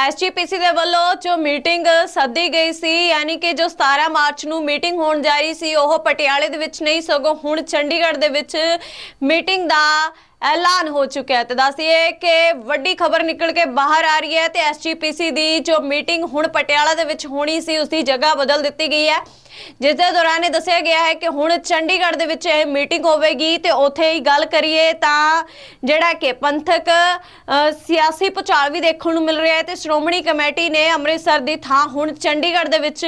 SGPC ਦੇ ਵੱਲੋਂ ਜੋ ਮੀਟਿੰਗ ਸੱਦੀ ਗਈ ਸੀ, ਯਾਨੀ ਕਿ ਜੋ 17 ਮਾਰਚ ਨੂੰ ਮੀਟਿੰਗ ਹੋਣ ਜਾ ਰਹੀ ਸੀ, ਉਹ ਪਟਿਆਲੇ ਦੇ ਵਿੱਚ ਨਹੀਂ, ਸਗੋਂ ਹੁਣ ਚੰਡੀਗੜ੍ਹ ਦੇ ਵਿੱਚ ਮੀਟਿੰਗ ਦਾ ਐਲਾਨ ਹੋ ਚੁੱਕਿਆ ਹੈ। ਤੇ ਦੱਸੀਏ ਕਿ ਵੱਡੀ ਖਬਰ ਨਿਕਲ ਕੇ ਬਾਹਰ ਆ ਰਹੀ ਹੈ ਤੇ ਐਸਜੀਪੀਸੀ ਦੀ ਜੋ ਮੀਟਿੰਗ ਹੁਣ ਪਟਿਆਲਾ ਦੇ ਵਿੱਚ ਹੋਣੀ ਸੀ, ਉਸ ਦੀ ਜਗ੍ਹਾ ਬਦਲ ਦਿੱਤੀ ਗਈ ਹੈ। ਜਿਸ ਦੇ ਦੌਰਾਨ ਇਹ ਦੱਸਿਆ ਗਿਆ ਹੈ ਕਿ ਹੁਣ ਚੰਡੀਗੜ੍ਹ ਦੇ ਵਿੱਚ ਇਹ ਮੀਟਿੰਗ ਹੋਵੇਗੀ ਤੇ ਉੱਥੇ ਹੀ ਗੱਲ ਕਰੀਏ ਤਾਂ ਜਿਹੜਾ ਕਿ ਪੰਥਕ ਅ, ਸਿਆਸੀ ਪੁਚਾਲ ਵੀ ਦੇਖਣ ਨੂੰ ਮਿਲ ਰਿਹਾ ਹੈ ਤੇ ਸ਼੍ਰੋਮਣੀ ਕਮੇਟੀ ਨੇ ਅੰਮ੍ਰਿਤਸਰ ਦੀ ਥਾਂ ਹੁਣ ਚੰਡੀਗੜ੍ਹ ਦੇ ਵਿੱਚ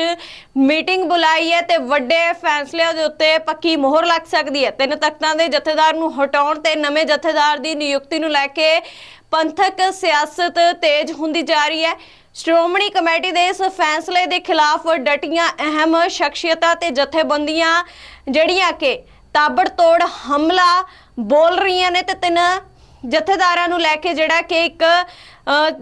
ਮੀਟਿੰਗ ਬੁਲਾਈ ਹੈ ਤੇ ਵੱਡੇ ਫੈਸਲਿਆਂ ਦੇ ਉੱਤੇ ਪੱਕੀ ਮੋਹਰ ਲੱਗ ਸਕਦੀ ਹੈ। ਤਿੰਨ ਤਖਤਾਂ ਦੇ ਜਥੇਦਾਰ ਨੂੰ ਹਟਾਉਣ ਤੇ ਨਵੇਂ ਜਥੇਦਾਰ ਦੀ ਨਿਯੁਕਤੀ ਨੂੰ ਲੈ ਕੇ ਪੰਥਕ ਸਿਆਸਤ ਤੇਜ਼ ਹੁੰਦੀ ਜਾ ਰਹੀ ਹੈ। ਸ਼੍ਰੋਮਣੀ ਕਮੇਟੀ ਦੇ ਇਸ ਫੈਸਲੇ ਦੇ ਖਿਲਾਫ ਡਟੀਆਂ, ਅਹਿਮ ਸ਼ਖਸੀਅਤਾਂ ਤੇ ਜਥੇਬੰਦੀਆਂ ਜਿਹੜੀਆਂ ਕਿ ਤਾਬੜਤੋੜ ਹਮਲਾ ਬੋਲ ਰਹੀਆਂ ਨੇ ਤੇ ਤਿੰਨ ਜਥੇਦਾਰਾਂ ਨੂੰ ਲੈ ਕੇ ਜਿਹੜਾ ਕਿ ਇੱਕ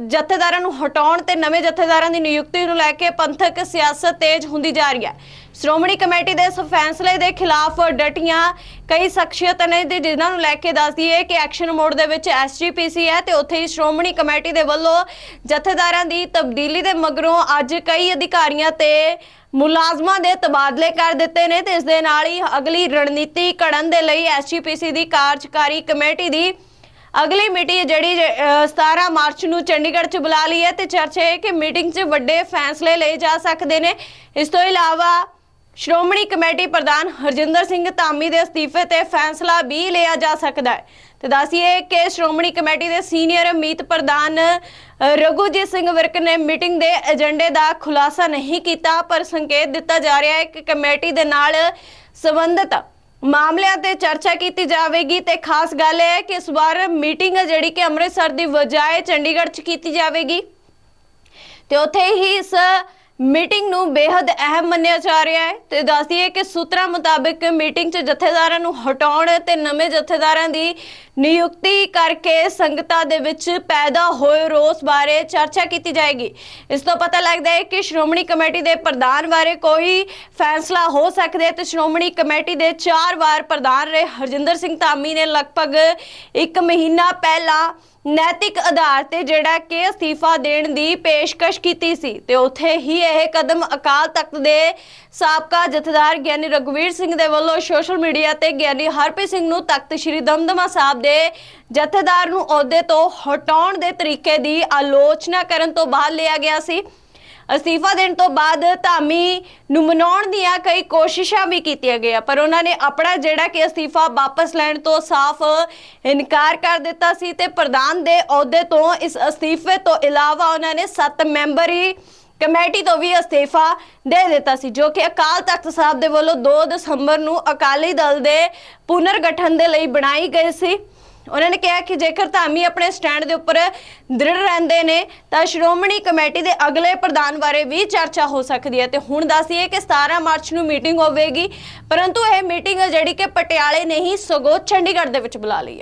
ਜਥੇਦਾਰਾਂ ਨੂੰ ਹਟਾਉਣ ਤੇ ਨਵੇਂ ਜਥੇਦਾਰਾਂ ਦੀ ਨਿਯੁਕਤੀ ਨੂੰ ਲੈ ਕੇ ਪੰਥਕ ਸਿਆਸਤ ਤੇਜ਼ ਹੁੰਦੀ ਜਾ ਰਹੀ ਹੈ। ਸ਼੍ਰੋਮਣੀ ਕਮੇਟੀ ਦੇ ਇਸ ਫੈਸਲੇ ਦੇ ਖਿਲਾਫ ਡਟੀਆਂ ਕਈ ਸ਼ਖਸੀਅਤਾਂ ਨੇ ਤੇ ਜਿਨ੍ਹਾਂ ਨੂੰ ਲੈ ਕੇ ਦੱਸਦੀ ਹੈ ਕਿ ਐਕਸ਼ਨ ਮੋਡ ਦੇ ਵਿੱਚ ਐਸਜੀਪੀਸੀ ਹੈ ਤੇ ਉੱਥੇ ਹੀ ਸ਼੍ਰੋਮਣੀ ਕਮੇਟੀ ਦੇ ਵੱਲੋਂ ਜਥੇਦਾਰਾਂ ਦੀ ਤਬਦੀਲੀ ਦੇ ਮਗਰੋਂ ਅੱਜ ਕਈ ਅਧਿਕਾਰੀਆਂ ਤੇ ਮੁਲਾਜ਼ਮਾਂ ਦੇ ਤਬਾਦਲੇ ਕਰ ਦਿੱਤੇ ਨੇ ਤੇ ਇਸ ਦੇ ਨਾਲ ਹੀ ਅਗਲੀ ਰਣਨੀਤੀ ਘੜਨ ਦੇ ਲਈ ਐਸਜੀਪੀਸੀ ਦੀ ਕਾਰਜਕਾਰੀ ਕਮੇਟੀ ਦੀ ਅਗਲੀ ਮੀਟਿੰਗ ਜਿਹੜੀ ਅਹ, 17 ਮਾਰਚ ਨੂੰ ਚੰਡੀਗੜ੍ਹ 'ਚ ਬੁਲਾ ਲਈ ਹੈ ਤੇ ਚਰਚਾ ਹੈ ਕਿ ਮੀਟਿੰਗ 'ਚ ਵੱਡੇ ਫੈਸਲੇ ਲਏ ਜਾ ਸਕਦੇ ਨੇ। ਇਸ ਤੋਂ ਇਲਾਵਾ ਸ਼੍ਰੋਮਣੀ ਕਮੇਟੀ ਪ੍ਰਧਾਨ ਹਰਜਿੰਦਰ ਸਿੰਘ ਧਾਮੀ ਦੇ ਅਸਤੀਫੇ ਤੇ ਫੈਸਲਾ ਵੀ ਲਿਆ ਜਾ ਸਕਦਾ ਹੈ। ਤੇ ਦੱਸੀਏ ਕਿ ਸ਼੍ਰੋਮਣੀ ਕਮੇਟੀ ਦੇ ਸੀਨੀਅਰ ਮੀਤ ਪ੍ਰਧਾਨ ਅ, ਰਘੁਜੀਤ ਸਿੰਘ ਵਿਰਕ ਨੇ ਮੀਟਿੰਗ ਦੇ ਏਜੰਡੇ ਦਾ ਖੁਲਾਸਾ ਨਹੀਂ ਕੀਤਾ ਪਰ ਸੰਕੇਤ ਦਿੱਤਾ ਜਾ ਰਿਹਾ ਹੈ ਕਿ ਕਮੇਟੀ ਦੇ ਨਾਲ ਸੰਬੰਧਿਤ ਮਾਮਲਿਆਂ ਤੇ ਚਰਚਾ ਕੀਤੀ ਜਾਵੇਗੀ ਤੇ ਖਾਸ ਗੱਲ ਇਹ ਹੈ ਕਿ ਇਸ ਵਾਰ ਮੀਟਿੰਗ ਹੈ ਜਿਹੜੀ ਕਿ ਅੰਮ੍ਰਿਤਸਰ ਦੀ ਬਜਾਏ ਚੰਡੀਗੜ੍ਹ 'ਚ ਕੀਤੀ ਜਾਵੇਗੀ। ਤੇ ਉੱਥੇ ਹੀ ਇਸ ਮੀਟਿੰਗ ਨੂੰ ਬੇहद ਅਹਿਮ ਮੰਨਿਆ ਜਾ ਰਿਹਾ ਹੈ ਤੇ ਦੱਸਦੀਏ ਕਿ ਸੂਤਰਾਂ ਮੁਤਾਬਕ ਮੀਟਿੰਗ 'ਚ ਜਥੇਦਾਰਾਂ ਨੂੰ ਹਟਾਉਣ ਤੇ ਨਵੇਂ ਜਥੇਦਾਰਾਂ ਦੀ ਨਿਯੁਕਤੀ ਕਰਕੇ ਸੰਗਤਾਂ ਦੇ ਵਿੱਚ ਪੈਦਾ ਹੋਏ ਰੋਸ ਬਾਰੇ ਚਰਚਾ ਕੀਤੀ ਜਾਏਗੀ। ਇਸ ਤੋਂ ਪਤਾ ਲੱਗਦਾ ਹੈ ਕਿ ਸ਼੍ਰੋਮਣੀ ਕਮੇਟੀ ਦੇ ਪ੍ਰਧਾਨ ਬਾਰੇ ਕੋਈ ਫੈਸਲਾ ਹੋ ਸਕਦਾ ਹੈ ਤੇ ਸ਼੍ਰੋਮਣੀ ਕਮੇਟੀ ਦੇ ਚਾਰ ਵਾਰ ਪ੍ਰਧਾਨ ਰਹੇ ਹਰਜਿੰਦਰ ਸਿੰਘ ਧਾਮੀ ਨੇ ਲਗਭਗ 1 ਮਹੀਨਾ ਪਹਿਲਾਂ ਨੈਤਿਕ ਆਧਾਰ ਤੇ ਜਿਹੜਾ ਕਿ ਅਸਤੀਫਾ ਦੇਣ ਦੀ ਪੇਸ਼ਕਸ਼ ਕੀਤੀ ਸੀ ਤੇ ਉੱਥੇ ਹੀ ਇਹ ਕਦਮ ਅਕਾਲ ਤਖਤ ਦੇ ਸਾਬਕਾ ਜਥੇਦਾਰ ਗਿਆਨੀ ਰਘੁਵੀਰ ਸਿੰਘ ਦੇ ਵੱਲੋਂ ਸੋਸ਼ਲ ਮੀਡੀਆ ਤੇ ਗਿਆਨੀ ਹਰਪ੍ਰੀਤ ਸਿੰਘ ਨੂੰ ਤਖਤ ਸ੍ਰੀ ਦਮਦਮਾ ਸਾਹਿਬ ਦੇ ਜਥੇਦਾਰ ਨੂੰ ਅਹੁਦੇ ਤੋਂ ਹਟਾਉਣ ਦੇ ਤਰੀਕੇ ਦੀ ਆਲੋਚਨਾ ਕਰਨ ਤੋਂ ਬਾਅਦ ਲਿਆ ਗਿਆ ਸੀ। ਅਸਤੀਫਾ ਦੇਣ ਤੋਂ ਬਾਅਦ ਧਾਮੀ ਨੂੰ ਮਨਾਉਣ ਦੀਆਂ ਕਈ ਕੋਸ਼ਿਸ਼ਾਂ ਵੀ ਕੀਤੀਆਂ ਗਈਆਂ, ਪਰ ਉਹਨਾਂ ਨੇ ਆਪਣਾ ਜਿਹੜਾ ਕਿ ਅਸਤੀਫਾ ਵਾਪਸ ਲੈਣ ਤੋਂ ਸਾਫ਼ ਇਨਕਾਰ ਕਰ ਦਿੱਤਾ ਸੀ ਤੇ ਪ੍ਰਧਾਨ ਦੇ ਅਹੁਦੇ ਤੋਂ ਇਸ ਅਸਤੀਫੇ ਤੋਂ ਇਲਾਵਾ ਉਹਨਾਂ ਨੇ 7 ਮੈਂਬਰੀ ਕਮੇਟੀ ਤੋਂ ਵੀ ਅਸਤੀਫਾ ਦੇ ਦਿੱਤਾ ਸੀ, ਜੋ ਕਿ ਅਕਾਲ ਤਖਤ ਸਾਹਿਬ ਦੇ ਵੱਲੋਂ 2 ਦਸੰਬਰ ਨੂੰ ਅਕਾਲੀ ਦਲ ਦੇ ਪੁਨਰਗਠਨ ਦੇ ਲਈ ਬਣਾਈ ਗਈ ਸੀ। ਉਹਨਾਂ ਨੇ ਕਿਹਾ ਕਿ ਜੇਕਰ ਧਾਮੀ ਆਪਣੇ ਸਟੈਂਡ ਦੇ ਉੱਪਰ ਦ੍ਰਿੜ ਰਹਿੰਦੇ ਨੇ, ਤਾਂ ਸ਼੍ਰੋਮਣੀ ਕਮੇਟੀ ਦੇ ਅਗਲੇ ਪ੍ਰਧਾਨ ਬਾਰੇ ਵੀ ਚਰਚਾ ਹੋ ਸਕਦੀ ਹੈ। ਤੇ ਹੁਣ ਦੱਸੀਏ ਕਿ 17 ਮਾਰਚ ਨੂੰ ਮੀਟਿੰਗ ਹੋਵੇਗੀ, ਪਰੰਤੂ ਇਹ ਮੀਟਿੰਗ ਜਿਹੜੀ ਕਿ ਪਟਿਆਲੇ ਨਹੀਂ ਸਗੋਂ ਚੰਡੀਗੜ੍ਹ ਦੇ ਵਿੱਚ ਬੁਲਾ ਲਈ ਹੈ।